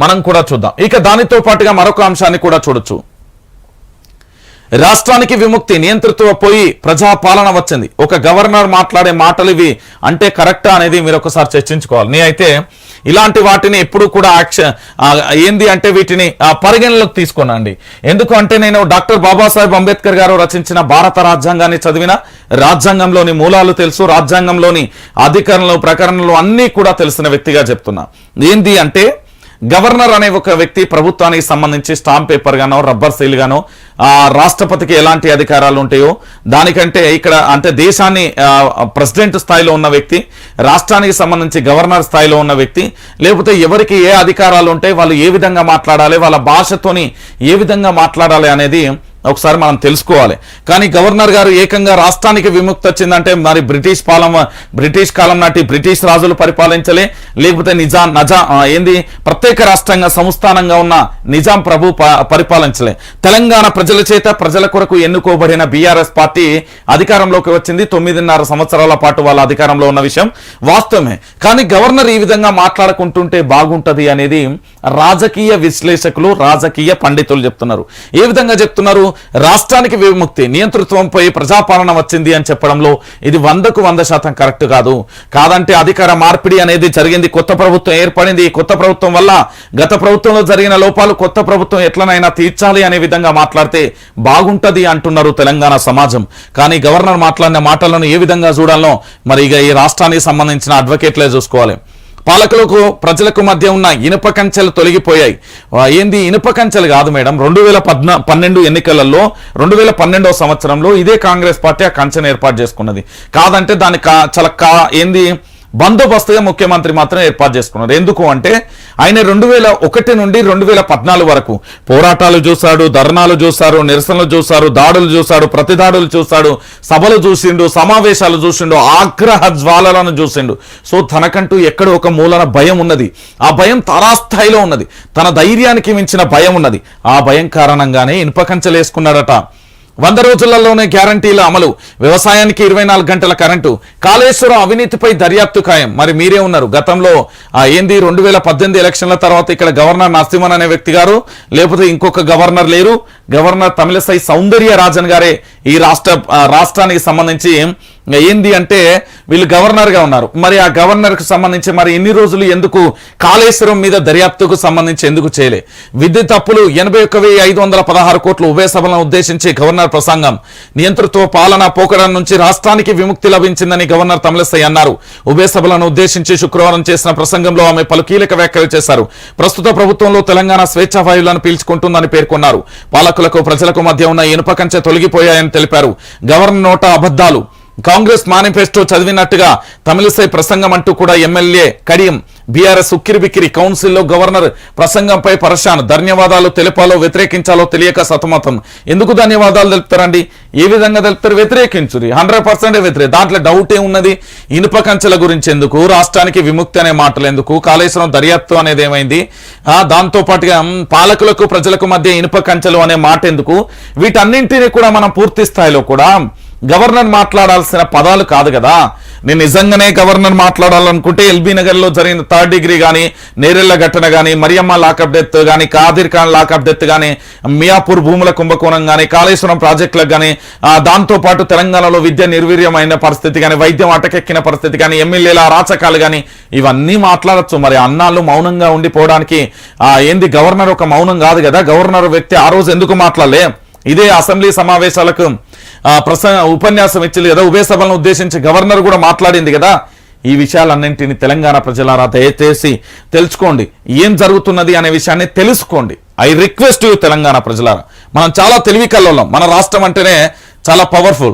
మనం కూడా చూద్దాం. ఇక దానితో పాటుగా మరొక అంశాన్ని కూడా చూడొచ్చు. రాష్ట్రానికి విముక్తి నియంతృత్వ పోయి ప్రజాపాలన వచ్చింది. ఒక గవర్నర్ మాట్లాడే మాటలు ఇవి అంటే కరెక్టా అనేది మీరు ఒకసారి చర్చించుకోవాలి. నీ అయితే ఇలాంటి వాటిని ఎప్పుడు కూడా యాక్షన్ ఏంది అంటే వీటిని పరిగణలోకి తీసుకున్నాండి ఎందుకు అంటే నేను డాక్టర్ బాబాసాహెబ్ అంబేద్కర్ గారు రచించిన భారత రాజ్యాంగాన్ని చదివిన రాజ్యాంగంలోని మూలాలు తెలుసు రాజ్యాంగంలోని అధికరణలు ప్రకరణలు అన్నీ కూడా తెలిసిన వ్యక్తిగా చెప్తున్నా. ఏంది అంటే గవర్నర్ అనే ఒక వ్యక్తి ప్రభుత్వానికి సంబంధించి స్టాంప్ పేపర్ గానో రబ్బర్ సీల్ గానో ఆ రాష్ట్రపతికి ఎలాంటి అధికారాలు ఉంటాయో దానికంటే ఇక్కడ అంటే దేశాన్ని ప్రెసిడెంట్ స్థాయిలో ఉన్న వ్యక్తి రాష్ట్రానికి సంబంధించి గవర్నర్ స్థాయిలో ఉన్న వ్యక్తి లేకపోతే ఎవరికి ఏ అధికారాలు ఉంటాయి వాళ్ళు ఏ విధంగా మాట్లాడాలి వాళ్ళ భాషతోని ఏ విధంగా మాట్లాడాలి అనేది ఒకసారి మనం తెలుసుకోవాలి. కానీ గవర్నర్ గారు ఏకంగా రాష్ట్రానికి విముక్తి వచ్చిందంటే మరి బ్రిటిష్ పాలన బ్రిటిష్ కాలం నాటి బ్రిటిష్ రాజులు పరిపాలించలే లేకపోతే నిజాం నజా ఏంది? ప్రత్యేక రాష్ట్రంగా సంస్థానంగా ఉన్న నిజాం ప్రభు ప- పరిపాలించలే. తెలంగాణ ప్రజల చేత ప్రజల కొరకు ఎన్నుకోబడిన బీఆర్ఎస్ పార్టీ అధికారంలోకి వచ్చింది. తొమ్మిదిన్నర సంవత్సరాల పాటు వాళ్ళ అధికారంలో ఉన్న విషయం వాస్తవమే. కానీ గవర్నర్ ఈ విధంగా మాట్లాడుకుంటుంటే బాగుంటది అనేది రాజకీయ విశ్లేషకులు రాజకీయ పండితులు చెప్తున్నారు. ఏ విధంగా చెప్తున్నారు? రాష్ట్రానికి విముక్తి నియంతృత్వంపై ప్రజాపాలన వచ్చింది అని చెప్పడంలో ఇది వందకు వంద శాతం కరెక్ట్ కాదు. కాదంటే అధికార మార్పిడి అనేది జరిగింది కొత్త ప్రభుత్వం ఏర్పడింది. కొత్త ప్రభుత్వం వల్ల గత ప్రభుత్వంలో జరిగిన లోపాలు కొత్త ప్రభుత్వం ఎట్లనైనా తీర్చాలి అనే విధంగా మాట్లాడితే బాగుంటది అంటున్నారు తెలంగాణ సమాజం. కానీ గవర్నర్ మాట్లాడిన మాటలను ఏ విధంగా చూడాలో మరి ఇక ఈ రాష్ట్రానికి సంబంధించిన అడ్వకేట్లే చూసుకోవాలి. పాలకులకు ప్రజలకు మధ్య ఉన్న ఇనుప కంచెలు తొలగిపోయాయి. ఏంది ఇనుప కంచెలు కాదు మేడం. రెండు వేల పద్నా పన్నెండు ఎన్నికలలో రెండు వేల పన్నెండవ సంవత్సరంలో ఇదే కాంగ్రెస్ పార్టీ ఆ కంచెను ఏర్పాటు చేసుకున్నది. కాదంటే దాని కా- చాలా కా ఏంది? బందోబస్తుగా ముఖ్యమంత్రి మాత్రం ఏర్పాటు చేసుకున్నారు. ఎందుకు అంటే ఆయన రెండు వేల ఒకటి నుండి రెండు వేల పద్నాలుగు వరకు పోరాటాలు చూశాడు ధర్నాలు చూశారు నిరసనలు చూశారు దాడులు చూశాడు ప్రతిదాడులు చూశాడు సభలు చూసిండు సమావేశాలు చూసిండు ఆగ్రహ జ్వాలలను చూసిండు. సో తనకంటూ ఎక్కడ ఒక మూలన భయం ఉన్నది. ఆ భయం తారాస్థాయిలో ఉన్నది. తన ధైర్యానికి మించిన భయం ఉన్నది. ఆ భయం కారణంగానే ఇనుపకంచలేసుకున్నాడట వంద రోజులలోనే గ్యారంటీల అమలు. వ్యవసాయానికి ఇరవై నాలుగు గంటల కరెంటు. కాళేశ్వరం అవినీతిపై దర్యాప్తు ఖాయం. మరి మీరే ఉన్నారు. గతంలో ఏంది రెండు వేల పద్దెనిమిది ఎలక్షన్ల తర్వాత ఇక్కడ గవర్నర్ నరసింహన్ అనే వ్యక్తి గారు లేకపోతే ఇంకొక గవర్నర్ లేరు. గవర్నర్ తమిళసై సౌందర్య రాజన్ గారే ఈ రాష్ట్ర రాష్ట్రానికి సంబంధించి ఏంది అంటే వీళ్ళు గవర్నర్గా ఉన్నారు. మరి ఆ గవర్నర్కు సంబంధించి మరి ఎన్ని రోజులు ఎందుకు కాళేశ్వరం మీద దర్యాప్తుకు సంబంధించి ఎందుకు చేయలే? విద్యుత్ అప్పులు ఎనభై ఒక్క వెయ్యి ఐదు వందల పదహారు కోట్లు ఉభయ సభలను ఉద్దేశించి గవర్నర్ ప్రసంగం. నియంతృత్వ పాలన పోకడం నుంచి రాష్ట్రానికి విముక్తి లభించిందని గవర్నర్ తమిళసై అన్నారు. ఉభయ సభలను ఉద్దేశించి శుక్రవారం చేసిన ప్రసంగంలో ఆమె పలు కీలక వ్యాఖ్యలు చేశారు. ప్రస్తుత ప్రభుత్వంలో తెలంగాణ స్వేచ్ఛావాయువులను పీల్చుకుంటుందని పేర్కొన్నారు. పాలకులకు ప్రజలకు మధ్య ఉన్న ఇనుప కంచె తొలగిపోయాయని తెలిపారు. గవర్నర్ నోట అబద్ధాలు. కాంగ్రెస్ మేనిఫెస్టో చదివినట్టుగా తమిళసై ప్రసంగం అంటూ కూడా ఎమ్మెల్యే కడియం బీఆర్ఎస్ ఉక్కిరిబిక్కిరి కౌన్సిల్లో గవర్నర్ ప్రసంగంపై పరశాన్. ధన్యవాదాలు. తెలపాలో వ్యతిరేకించాలో తెలియక సతమతం. ఎందుకు ధన్యవాదాలు తెలుపుతారండి? ఏ విధంగా తెలుపుతారు? వ్యతిరేకించుది హండ్రెడ్ పర్సెంట్ వ్యతిరేక. దాంట్లో డౌటే ఉన్నది. ఇనుప కంచెల గురించి ఎందుకు? రాష్ట్రానికి విముక్తి అనే మాటలు ఎందుకు? కాళేశ్వరం దర్యాప్తు అనేది ఏమైంది? దాంతో పాటుగా పాలకులకు ప్రజలకు మధ్య ఇనుప కంచెలు అనే మాట ఎందుకు? వీటన్నింటినీ కూడా మనం పూర్తి స్థాయిలో కూడా గవర్నర్ మాట్లాడాల్సిన పదాలు కాదు కదా. నేను నిజంగానే గవర్నర్ మాట్లాడాలనుకుంటే ఎల్బీ నగర్లో జరిగిన థర్డ్ డిగ్రీ కానీ నేరెళ్ళ ఘటన కానీ మరియమ్మ లాకప్ డెత్ కానీ కాదిర్ ఖాన్ లాకప్ డెత్ కానీ మియాపూర్ భూముల కుంభకోణం కానీ కాళేశ్వరం ప్రాజెక్టులకు కానీ దాంతోపాటు తెలంగాణలో విద్య నిర్వీర్యమైన పరిస్థితి కానీ వైద్యం అటకెక్కిన పరిస్థితి కానీ ఎమ్మెల్యేల అరాచకాలు కానీ ఇవన్నీ మాట్లాడచ్చు. మరి అన్నాళ్ళు మౌనంగా ఉండిపోవడానికి ఏంది గవర్నర్ ఒక మౌనం కాదు కదా. గవర్నర్ వ్యక్తి ఆ రోజు ఎందుకు మాట్లాడలే? ఇదే అసెంబ్లీ సమావేశాలకు ప్రసంగ ఉపన్యాసం ఇచ్చింది కదా ఉభయ సభలను ఉద్దేశించి గవర్నర్ కూడా మాట్లాడింది కదా. ఈ విషయాలన్నింటినీ తెలంగాణ ప్రజలారా దయచేసి తెలుసుకోండి. ఏం జరుగుతున్నది అనే విషయాన్ని తెలుసుకోండి. ఐ రిక్వెస్ట్ యూ తెలంగాణ ప్రజలారా. మనం చాలా తెలివి కల్లోలం మన రాష్ట్రం అంటేనే చాలా పవర్ఫుల్.